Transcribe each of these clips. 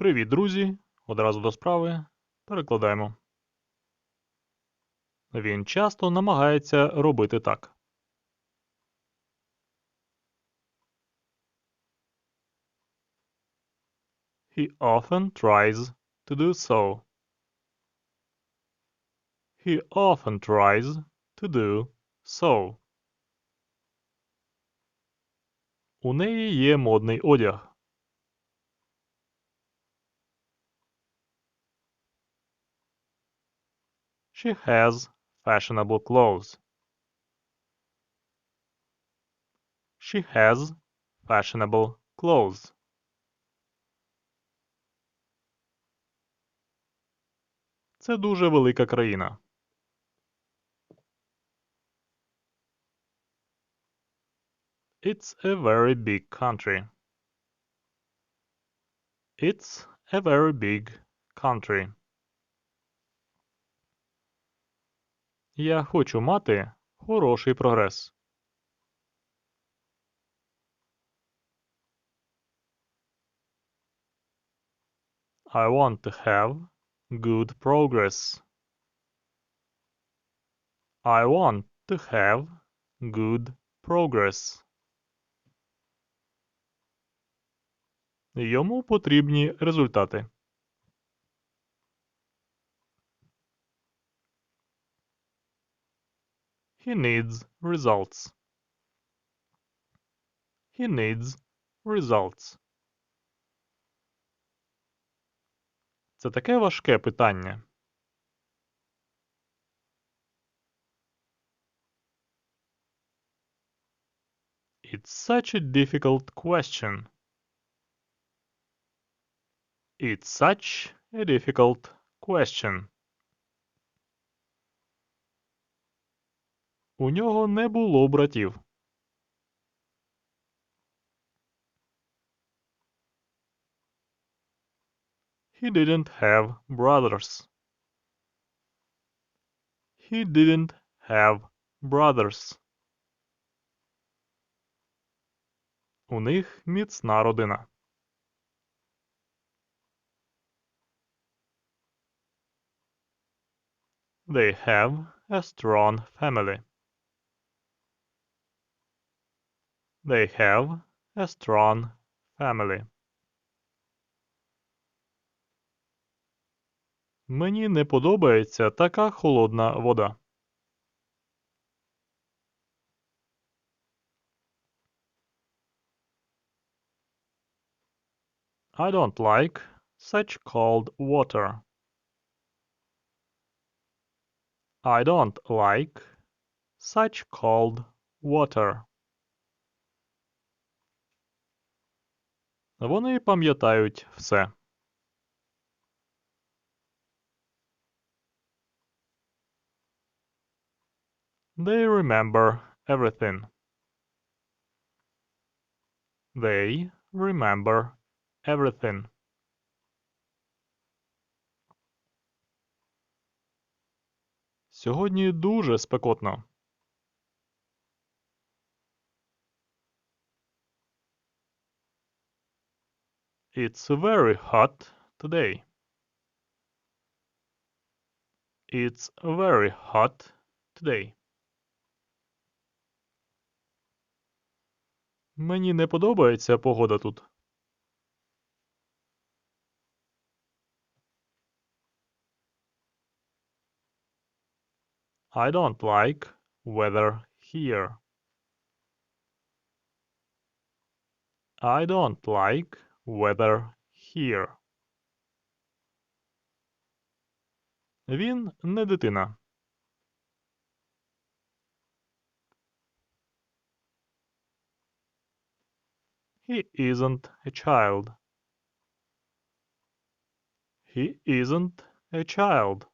Привіт, друзі! Одразу до справи. Перекладаємо. Він часто намагається робити так. He often tries to do so. He often tries to do so. У неї є модний одяг. She has fashionable clothes. She has fashionable clothes. Це дуже велика країна. It's a very big country. It's a very big country. Я хочу мати хороший прогрес. I want to have good progress. I want to have good progress. Йому потрібні результати. He needs results. He needs results. Це таке важке питання. It's such a difficult question. It's such a difficult question. У нього не було братів. He didn't have brothers. He didn't have brothers. У них міцна родина. They have a strong family. They have a strong family. Мені не подобається така холодна вода. I don't like such cold water. I don't like such cold water. Вони пам'ятають все. They remember everything. They remember everything. Сьогодні дуже спекотно. It's very hot today. It's very hot today. Мені не подобається погода тут. I don't like weather here. I don't like weather here. Він не дитина. He isn't a child. He isn't a child.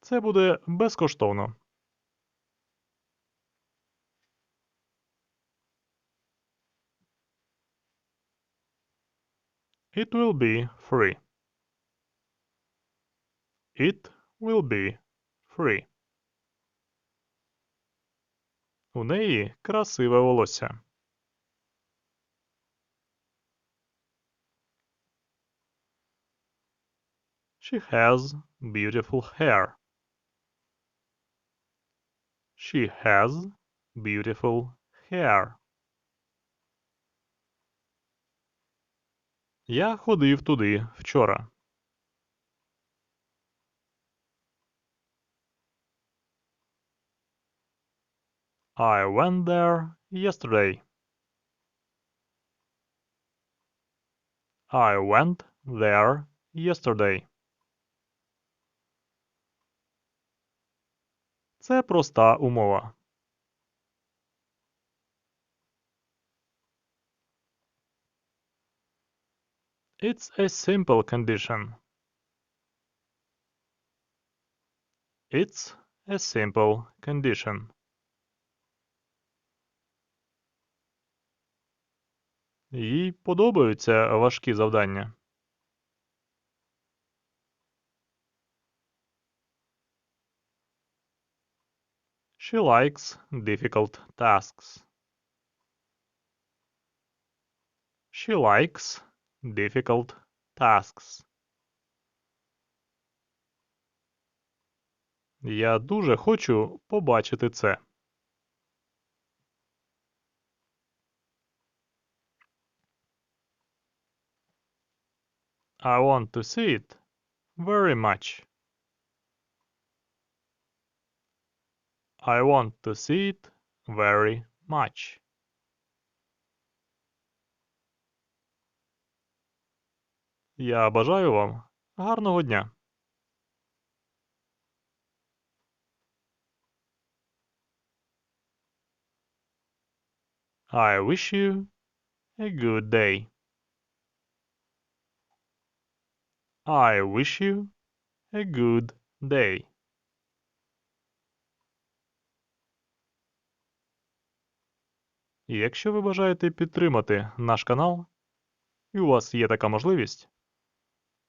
Це буде безкоштовно. It will be free. It will be free. У неї красиве волосся. She has beautiful hair. She has beautiful hair. Я ходив туди вчора. I went there yesterday. I went there yesterday. Це проста умова. It's a simple condition. It's a simple condition. Їй подобаються важкі завдання. She likes difficult tasks. She likes difficult tasks. Я дуже хочу побачити це. I want to see it very much. I want to see it very much. Я бажаю вам гарного дня. I wish you a good day. I wish you a good day. І Якщо ви бажаєте підтримати наш канал, і у вас є така можливість,